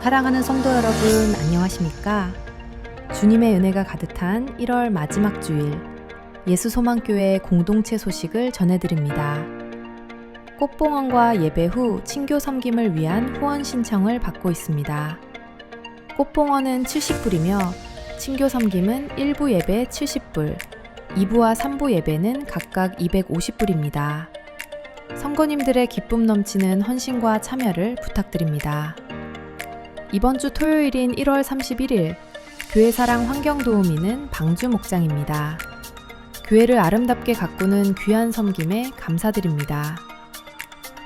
사랑하는 성도 여러분, 안녕하십니까? 주님의 은혜가 가득한 1월 마지막 주일, 예수 소망교회 공동체 소식을 전해드립니다. 꽃봉헌과 예배 후 친교 섬김을 위한 후원 신청을 받고 있습니다. 꽃봉헌은 70불이며 친교 섬김은 1부 예배 70불, 2부와 3부 예배는 각각 250불입니다. 성도님들의 기쁨 넘치는 헌신과 참여를 부탁드립니다. 이번 주 토요일인 1월 31일 교회 사랑 환경도우미는 방주 목장입니다. 교회를 아름답게 가꾸는 귀한 섬김에 감사드립니다.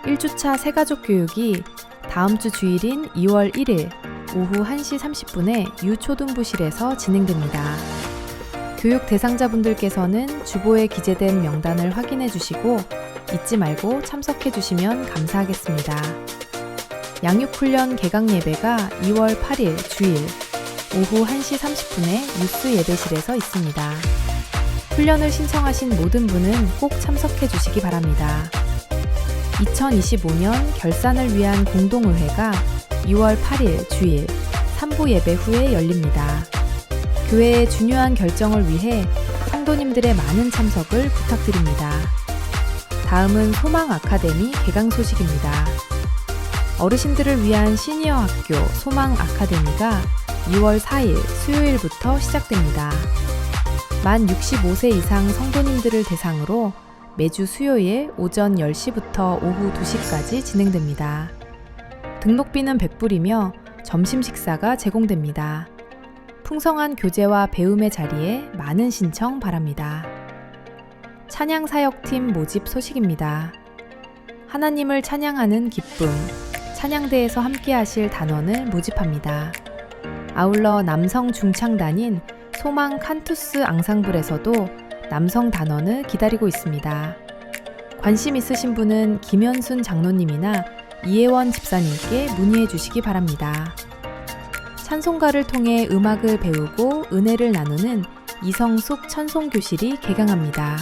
1주차 새가족 교육이 다음 주 주일인 2월 1일 오후 1시 30분에 유초등부실에서 진행됩니다. 교육 대상자분들께서는 주보에 기재된 명단을 확인해 주시고 잊지 말고 참석해 주시면 감사하겠습니다. 양육훈련 개강 예배가 2월 8일 주일 오후 1시 30분에 뉴스 예배실에서 있습니다. 훈련을 신청하신 모든 분은 꼭 참석해 주시기 바랍니다. 2025년 결산을 위한 공동의회가 2월 8일 주일 3부 예배 후에 열립니다. 교회의 중요한 결정을 위해 성도님들의 많은 참석을 부탁드립니다. 다음은 소망 아카데미 개강 소식입니다. 어르신들을 위한 시니어 학교 소망 아카데미가 2월 4일 수요일부터 시작됩니다. 만 65세 이상 성도님들을 대상으로 매주 수요일 오전 10시부터 오후 2시까지 진행됩니다. 등록비는 100불이며 점심 식사가 제공됩니다. 풍성한 교재와 배움의 자리에 많은 신청 바랍니다. 찬양 사역팀 모집 소식입니다. 하나님을 찬양하는 기쁨, 찬양대에서 함께 하실 단원을 모집합니다. 아울러 남성 중창단인 소망 칸투스 앙상블에서도 남성 단원을 기다리고 있습니다. 관심 있으신 분은 김현순 장로님이나 이혜원 집사님께 문의해 주시기 바랍니다. 찬송가를 통해 음악을 배우고 은혜를 나누는 이성숙 찬송교실이 개강합니다.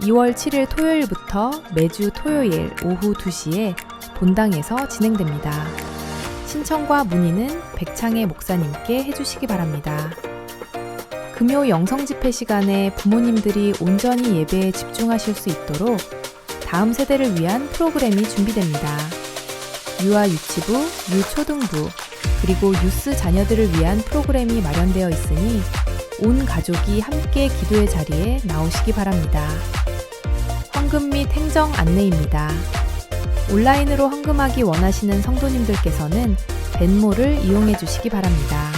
2월 7일 토요일부터 매주 토요일 오후 2시에 본당에서 진행됩니다. 신청과 문의는 백창의 목사님께 해주시기 바랍니다. 금요 영성 집회 시간에 부모님들이 온전히 예배에 집중하실 수 있도록 다음 세대를 위한 프로그램이 준비됩니다. 유아 유치부, 유초등부, 그리고 유스 자녀들을 위한 프로그램이 마련되어 있으니 온 가족이 함께 기도의 자리에 나오시기 바랍니다. 헌금 및 행정 안내입니다. 온라인으로 헌금하기 원하시는 성도님들께서는 벤모를 이용해 주시기 바랍니다.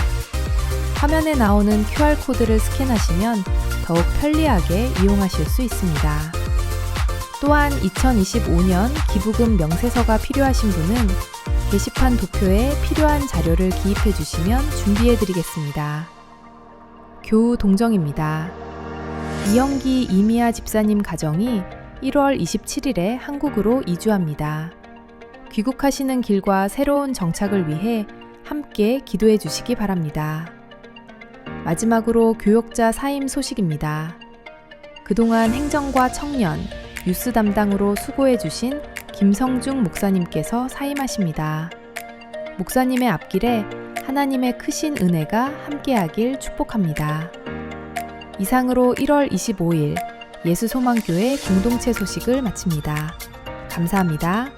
화면에 나오는 QR코드를 스캔하시면 더욱 편리하게 이용하실 수 있습니다. 또한 2025년 기부금 명세서가 필요하신 분은 게시판 도표에 필요한 자료를 기입해 주시면 준비해 드리겠습니다. 교우 동정입니다. 이영기 이미아 집사님 가정이 1월 27일에 한국으로 이주합니다. 귀국하시는 길과 새로운 정착을 위해 함께 기도해 주시기 바랍니다. 마지막으로 교역자 사임 소식입니다. 그동안 행정과 청년, 뉴스 담당으로 수고해 주신 김성중 목사님께서 사임하십니다. 목사님의 앞길에 하나님의 크신 은혜가 함께하길 축복합니다. 이상으로 1월 25일 예수 소망교회 공동체 소식을 마칩니다. 감사합니다.